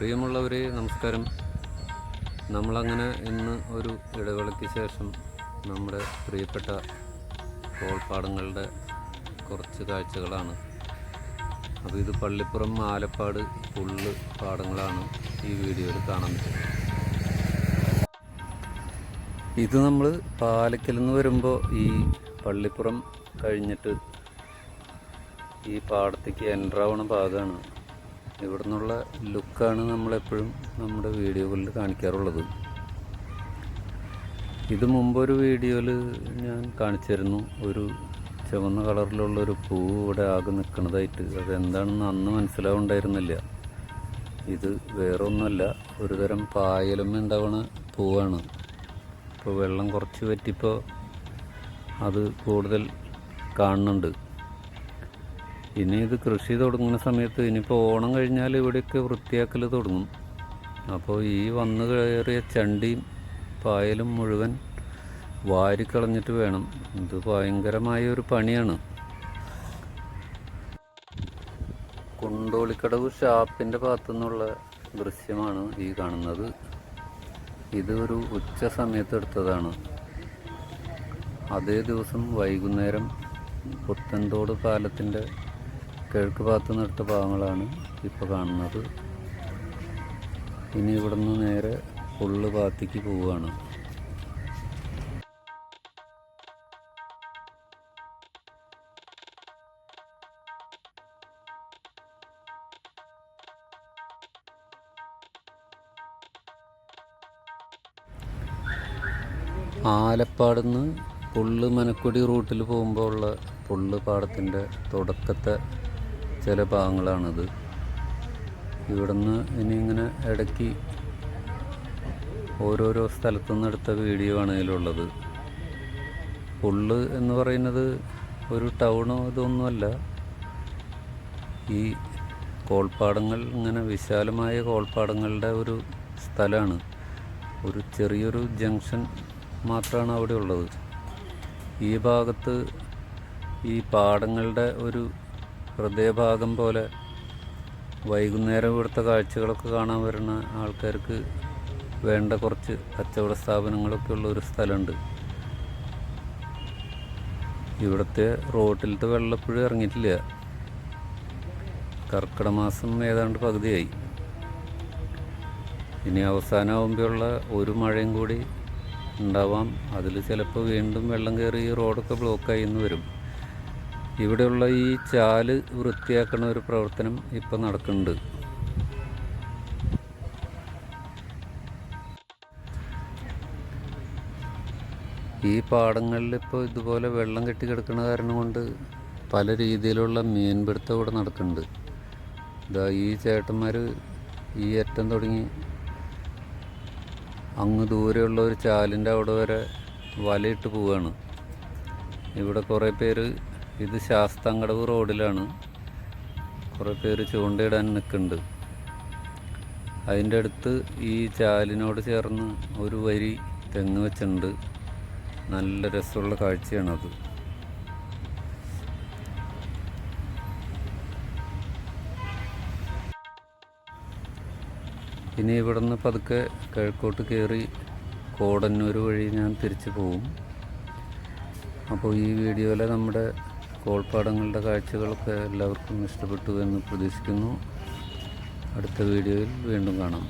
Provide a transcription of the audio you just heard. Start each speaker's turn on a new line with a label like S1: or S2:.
S1: പ്രിയമുള്ളവരെ നമസ്കാരം. നമ്മളങ്ങനെ ഇന്ന് ഒരു ഇടവേളയ്ക്ക് ശേഷം നമ്മുടെ പ്രിയപ്പെട്ട കോൾപ്പാടങ്ങളുടെ കുറച്ച് കാഴ്ചകളാണ്. അപ്പോൾ ഇത് പള്ളിപ്പുറം ആലപ്പാട് പുള്ള് പാടങ്ങളാണ് ഈ വീഡിയോയിൽ കാണാൻ ഇത് നമ്മൾ പാലക്കൽ നിന്ന് വരുമ്പോൾ ഈ പള്ളിപ്പുറം കഴിഞ്ഞിട്ട് ഈ പാടത്തേക്ക് എന്റർ ആവണ ഭാഗമാണ് ഇവിടെ നിന്നുള്ള ലുക്കാണ് നമ്മളെപ്പോഴും നമ്മുടെ വീഡിയോകളിൽ കാണിക്കാറുള്ളത്. ഇത് മുമ്പൊരു വീഡിയോയിൽ ഞാൻ കാണിച്ചിരുന്നു. ഒരു ചുവന്ന കളറിലുള്ള ഒരു പൂ ഇവിടെ ആകെ നിൽക്കുന്നതായിട്ട്. അതെന്താണെന്ന് അന്ന് മനസ്സിലാവുണ്ടായിരുന്നില്ല. ഇത് വേറൊന്നുമല്ല ഒരു തരം പായലും ഉണ്ടാവണ പൂവാണ്. ഇപ്പോൾ വെള്ളം കുറച്ച് പറ്റിയപ്പോൾ അത് കൂടുതൽ കാണുന്നുണ്ട്. ഇനി ഇത് കൃഷി തുടങ്ങുന്ന സമയത്ത് ഇനിയിപ്പോൾ ഓണം കഴിഞ്ഞാൽ ഇവിടെയൊക്കെ വൃത്തിയാക്കൽ തുടങ്ങും. അപ്പോൾ ഈ വന്നു കയറിയ ചണ്ടിയും പായലും മുഴുവൻ വാരിക്കളഞ്ഞിട്ട് വേണം. ഇത് ഭയങ്കരമായ ഒരു പണിയാണ്. കുണ്ടോളിക്കടവ് ഷാപ്പിന്റെ ഭാഗത്തു നിന്നുള്ള ദൃശ്യമാണ് ഈ കാണുന്നത്. ഇത് ഒരു ഉച്ച സമയത്ത് എടുത്തതാണ്. അതേ ദിവസം വൈകുന്നേരം പുത്തൻതോട് പാലത്തിന്റെ കിഴക്ക് ഭാഗത്ത് നിന്നെടുത്ത ഭാഗങ്ങളാണ് ഇപ്പോൾ കാണുന്നത്. ഇനി ഇവിടെ നിന്ന് നേരെ പുള്ള് ഭാഗത്തേക്ക് പോവുകയാണ്. ആലപ്പാടുന്ന് പുള്ള് മനക്കുടി റൂട്ടിൽ പോകുമ്പോൾ ഉള്ള പുള്ള് പാടത്തിന്റെ തുടക്കത്തെ ചില ഭാഗങ്ങളാണത്. ഇവിടുന്ന് ഇനി ഇങ്ങനെ ഇടയ്ക്ക് ഓരോരോ സ്ഥലത്തു നിന്ന് എടുത്ത വീഡിയോ ആണ് ഇതിലുള്ളത് പുള്ള് എന്ന് പറയുന്നത് ഒരു ടൗണോ ഇതൊന്നുമല്ല. ഈ കോൾപ്പാടങ്ങൾ ഇങ്ങനെ വിശാലമായ കോൾപ്പാടങ്ങളുടെ ഒരു സ്ഥലമാണ്. ഒരു ചെറിയൊരു ജംഗ്ഷൻ മാത്രമാണ് അവിടെ ഉള്ളത് ഈ ഭാഗത്ത് ഈ പാടങ്ങളുടെ ഒരു ഹൃദയഭാഗം പോലെ വൈകുന്നേരം ഇവിടുത്തെ കാഴ്ചകളൊക്കെ കാണാൻ വരുന്ന ആൾക്കാർക്ക് വേണ്ട കുറച്ച് കച്ചവട സ്ഥാപനങ്ങളൊക്കെ ഉള്ള ഒരു സ്ഥലമുണ്ട്. ഇവിടുത്തെ റോട്ടിലത്തെ വെള്ളപ്പുഴ ഇറങ്ങിയിട്ടില്ല. കർക്കിട മാസം ഏതാണ്ട് പകുതിയായി. ഇനി അവസാനമാകുമ്പോഴുള്ള ഒരു മഴയും കൂടി ഉണ്ടാവാം. അതിൽ ചിലപ്പോൾ വീണ്ടും വെള്ളം കയറി റോഡൊക്കെ ബ്ലോക്കായി എന്ന് വരും. ഇവിടെയുള്ള ഈ ചാൽ വൃത്തിയാക്കുന്ന ഒരു പ്രവർത്തനം ഇപ്പം നടക്കുന്നുണ്ട്. ഈ പാടങ്ങളിൽ ഇപ്പോൾ ഇതുപോലെ വെള്ളം കെട്ടി കിടക്കുന്ന കാരണം കൊണ്ട് പല രീതിയിലുള്ള മീൻപിടുത്തം ഇവിടെ നടക്കുന്നുണ്ട്. ഇതാ ഈ ചേട്ടന്മാർ ഈ അറ്റം തുടങ്ങി അങ്ങ് ദൂരെയുള്ള ഒരു ചാലിന്റെ അവിടെ വരെ വലയിട്ട് പോവുകയാണ് ഇവിടെ കുറേ പേര് ഇത് ശാസ്താങ്കടവ് റോഡിലാണ്. കുറേ പേര് ചൂണ്ടയിടാൻ നിൽക്കുന്നുണ്ട്. അതിന്റെ അടുത്ത് ഈ ചാലിനോട് ചേർന്ന് ഒരു വരി തെങ്ങ് വെച്ചിട്ടുണ്ട്. നല്ല രസമുള്ള കാഴ്ചയാണത്. ഇനി ഇവിടുന്ന് പതുക്കെ കിഴക്കോട്ട് കയറി കോടന്നൂർ വഴി ഞാൻ തിരിച്ചു പോവും. അപ്പോൾ ഈ വീഡിയോയിലെ നമ്മുടെ കോൾപ്പാടങ്ങളുടെ കാഴ്ചകളൊക്കെ എല്ലാവർക്കും ഇഷ്ടപ്പെട്ടു എന്ന് പ്രതീക്ഷിക്കുന്നു. അടുത്ത വീഡിയോയിൽ വീണ്ടും കാണാം.